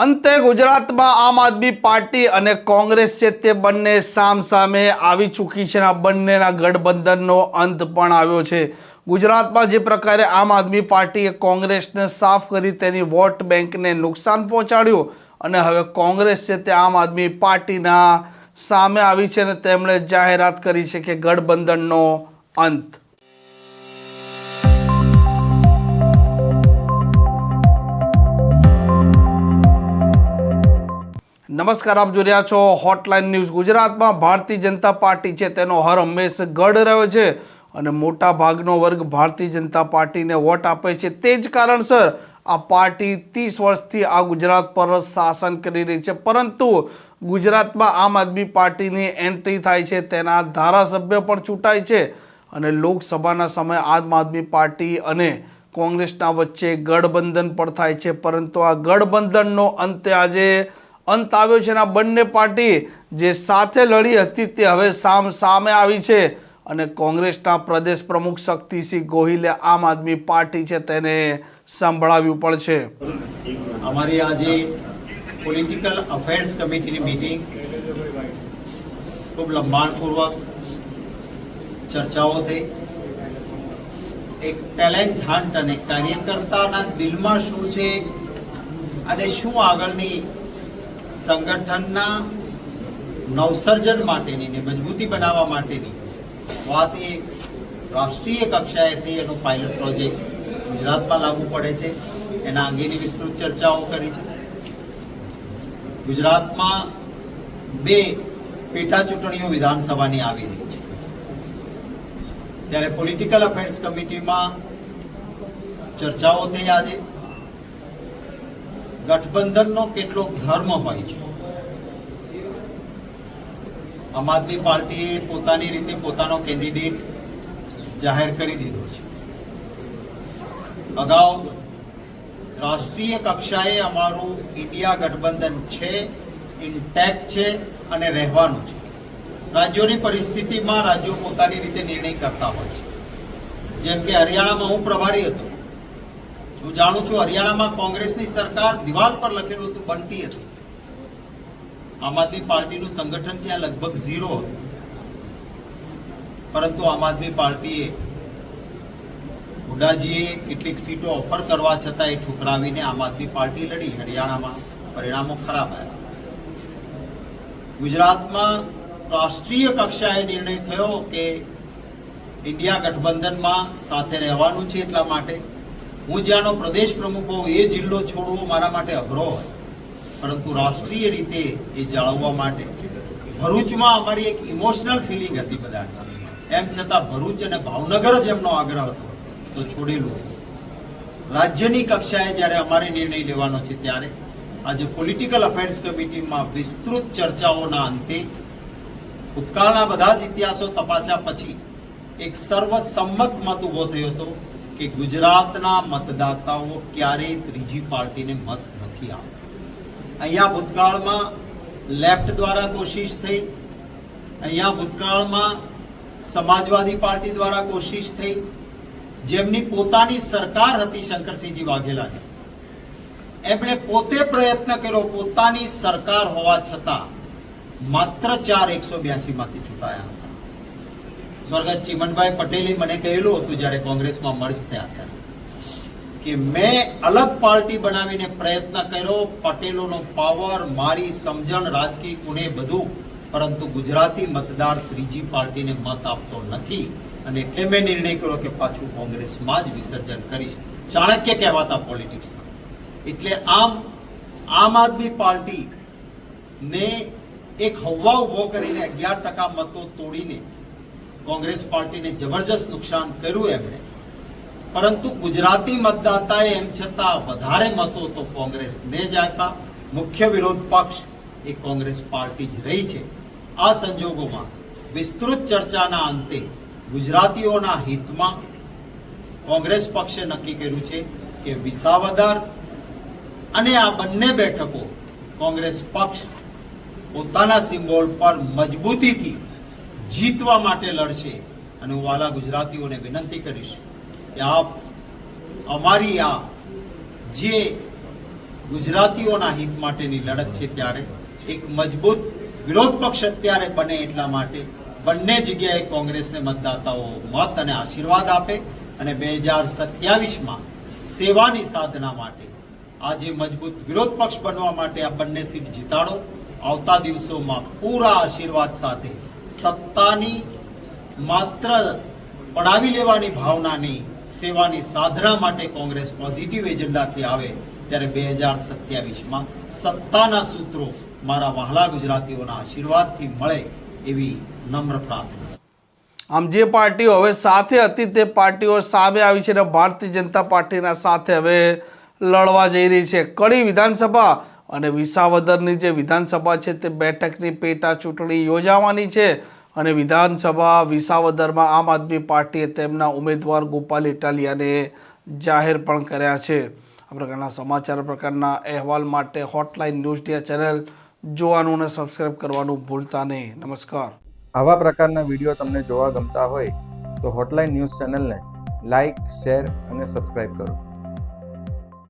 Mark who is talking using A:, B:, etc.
A: અંતે ગુજરાતમાં આમ આદમી પાર્ટી અને કોંગ્રેસ છે તે બંને સામ સામે આવી ચૂકી છે આ બંનેના ગઠબંધનનો અંત પણ આવ્યો છે. ગુજરાતમાં જે પ્રકારે આમ આદમી પાર્ટીએ કોંગ્રેસને સાફ કરી તેની વોટ બેંકને નુકસાન પહોંચાડ્યું અને હવે કોંગ્રેસ છે તે આમ આદમી પાર્ટીના સામે આવી છે અને તેમણે જાહેરાત કરી છે કે ગઠબંધનનો અંત. નમસ્કાર, આપ જોઈ રહ્યા છો હોટલાઇન ન્યૂઝ ગુજરાતમાં. ભારતીય જનતા પાર્ટી છે તેનો હર હંમેશ ગઢ રહ્યો છે અને મોટા ભાગનો વર્ગ ભારતીય જનતા પાર્ટીને વોટ આપે છે. તે જ કારણસર આ પાર્ટી ત્રીસ વર્ષથી આ ગુજરાત પર શાસન કરી રહી છે. પરંતુ ગુજરાતમાં આમ આદમી પાર્ટીની એન્ટ્રી થાય છે, તેના ધારાસભ્ય પણ ચૂંટાય છે અને લોકસભાના સમયે આમ આદમી પાર્ટી અને કોંગ્રેસના વચ્ચે ગઠબંધન પણ થાય છે. પરંતુ આ ગઠબંધનનો અંતે આજે અંત આવ્યો છે અને આ બંને પાર્ટી જે સાથે લડી હતી તે હવે સામ સામે આવી છે અને કોંગ્રેસના પ્રદેશ પ્રમુખ શક્તિસિંહ ગોહિલે આમ આદમી પાર્ટી છે તેને સંભળાવ્યું પણ છે.
B: અમારી આજે પોલિટિકલ અફેર્સ કમિટીની મિટિંગ ખૂબ લંબાણપૂર્વક ચર્ચાઓ થઈ. એક ટેલેન્ટ હન્ટ અને કાર્યકર્તાના દિલમાં શું છે અને શું આગળની સંગઠનના નવસર્જન માટેની ને મજબૂતી બનાવવા માટેની વાત એ રાષ્ટ્રીય કક્ષાએથી એનો પાયલટ પ્રોજેક્ટ ગુજરાતમાં લાગુ પડે છે. એના અંગેની વિસ્તૃત ચર્ચાઓ કરી છે. ગુજરાતમાં બે પેટા ચૂંટણીઓ વિધાનસભાની આવી રહી છે. ત્યારે પોલિટિકલ અફેર્સ કમિટીમાં ચર્ચાઓ થઈ આજે. ગઠબંધનનો કેટલો ધર્મ હોય છે. આમ આદમી પાર્ટીએ પોતાની રીતે પોતાનો કેન્ડિડેટ જાહેર કરી દીધો છે. અગાઉ રાષ્ટ્રીય કક્ષાએ અમારું ઇન્ડિયા ગઠબંધન છે ઇન્ટેક્ટ છે અને રહેવાનું છે. રાજ્યોની પરિસ્થિતિમાં રાજ્યો પોતાની રીતે નિર્ણય કરતા હોય છે. જેમ કે હરિયાણામાં હું પ્રભારી હતો. હું જાણું છું હરિયાણામાં કોંગ્રેસની સરકાર દિવાલ પર લખેલું હતું, બનતી હતી. આમ આદમી પાર્ટીનું સંગઠન ત્યાં લગભગ ઝીરો હતું. પરંતુ આમ આદમી પાર્ટીએ હુડાજીએ કેટલીક સીટો ઓફર કરવા છતાં એ ઠુકરાવીને આમ આદમી પાર્ટી લડી. હરિયાણામાં પરિણામો ખરાબ આવ્યા. ગુજરાતમાં રાષ્ટ્રીય કક્ષાએ નિર્ણય થયો કે ઇન્ડિયા ગઠબંધનમાં સાથે રહેવાનું છે એટલા માટે હું જ્યાંનો પ્રદેશ પ્રમુખ હોઉં, એ જિલ્લો છોડવો મારા માટે અઘરો હોય. પરંતુ રાષ્ટ્રીય રીતે એ જાળવવા માટે ભરૂચમાં અમારી એક ઇમોશનલ ફિલિંગ હતી બધા એમ છતાં ભરૂચ અને ભાવનગર જ એમનો આગ્રહ હતો, તો છોડેલું રાજ્યની કક્ષાએ જ્યારે અમારે નિર્ણય લેવાનો છે ત્યારે આજે પોલિટિકલ અફેર્સ કમિટીમાં વિસ્તૃત ચર્ચાઓના અંતે ભૂતકાળના બધા જ ઇતિહાસો તપાસ્યા પછી એક સર્વસંમત મત ઊભો થયો હતો. કે ગુજરાતના મતદાતાઓ ક્યારેય ત્રીજી પાર્ટીને મત નથી આપતા અહીંયા ભૂતકાળમાં લેફ્ટ દ્વારા કોશિશ થઈ અહીંયા ભૂતકાળમાં સમાજવાદી પાર્ટી દ્વારા કોશિશ થઈ જેમની પોતાની સરકાર હતી શંકરસિંહજી વાઘેલાની એમણે પોતે પ્રયત્ન કર્યો, પોતાની સરકાર હોવા છતાં માત્ર ચાર એકસો બ્યાસી માંથી ચૂંટાયા હતા। સ્વર્ગસ્થ ચીમનભાઈ પટેલે મને કહેલું હતું જ્યારે કોંગ્રેસમાં મર્જ થયા હતા કે મેં અલગ પાર્ટી બનાવીને પ્રયત્ન કર્યો, પટેલોનો પાવર મારી સમજણ, રાજકીય કુણે બધું, પરંતુ ગુજરાતી મતદાર ત્રીજી પાર્ટીને મત આપતો નથી. અને એટલે મેં નિર્ણય કર્યો કે પાછું કોંગ્રેસમાં જ વિસર્જન કરીશ. ચાણક્ય કહેવાતા પોલિટિક્સના એટલે આમ આમ આદમી પાર્ટી ને એક હવા ઊભો કરીને અગિયાર ટકા મતો તોડીને કોંગ્રેસ પાર્ટીને જબરજસ્ત નુકસાન કર્યું એમણે. પરંતુ ગુજરાતી મતદાતાએ એમ છતાં વધારે મતો તો કોંગ્રેસને જ આપ્યા. મુખ્ય વિરોધ પક્ષ એ કોંગ્રેસ પાર્ટી જ રહી છે. આ સંજોગોમાં વિસ્તૃત ચર્ચાના અંતે ગુજરાતીઓના હિતમાં કોંગ્રેસ પક્ષે નક્કી કર્યું છે કે વિસાવદર અને આ બંને બેઠકો કોંગ્રેસ પક્ષ પોતાના સિમ્બોલ પર મજબૂતીથી જીતવા માટે લડશે. અને હું વાલા ગુજરાતીઓને વિનંતી કરીશ કે આપ અમારી આ જે ગુજરાતીઓના હિત માટેની લડત છે ત્યારે એક મજબૂત વિરોધ પક્ષ અત્યારે બને એટલા માટે બંને જગ્યાએ કોંગ્રેસને મતદાતાઓ મત અને આશીર્વાદ આપે અને બે હજાર સત્યાવીસમાં સેવાની સાધના માટે આજે મજબૂત વિરોધ પક્ષ બનવા માટે આ બંને સીટ જીતાડો. આવતા દિવસોમાં પૂરા આશીર્વાદ સાથે સત્તાની માત્ર પડાવી લેવાની ભાવનાની સેવાની સાધના માટે કોંગ્રેસ પોઝિટિવ એજન્ડાથી આવે ત્યારે બે હજાર સત્યાવીસમાં સત્તાના સૂત્રો મારા વહાલા ગુજરાતીઓના આશીર્વાદથી મળે એવી નમ્ર પ્રાર્થના.
A: આમ જે પાર્ટીઓ હવે સાથે હતી તે પાર્ટીઓ સામે આવી છે અને ભારતીય જનતા પાર્ટીના સાથે હવે લડવા જઈ રહી છે. કડી વિધાનસભા અને વિસાવદરની જે વિધાનસભા છે તે બેઠકની પેટા ચૂંટણી યોજાવાની છે અને વિધાનસભા વિસાવદરમાં આમ આદમી પાર્ટીએ તેમના ઉમેદવાર ગોપાલ ઇટાલિયાને જાહેર પણ કર્યા છે. આ પ્રકારના સમાચાર પ્રકારના અહેવાલ માટે હોટલાઇન ન્યૂઝ ડિયા ચેનલ જોવાનું અને સબસ્ક્રાઈબ કરવાનું ભૂલતા નહીં. નમસ્કાર.
C: આવા પ્રકારના વીડિયો તમને જોવા ગમતા હોય તો હોટલાઇન ન્યૂઝ ચેનલને લાઇક, શેર અને સબસ્ક્રાઈબ કરો.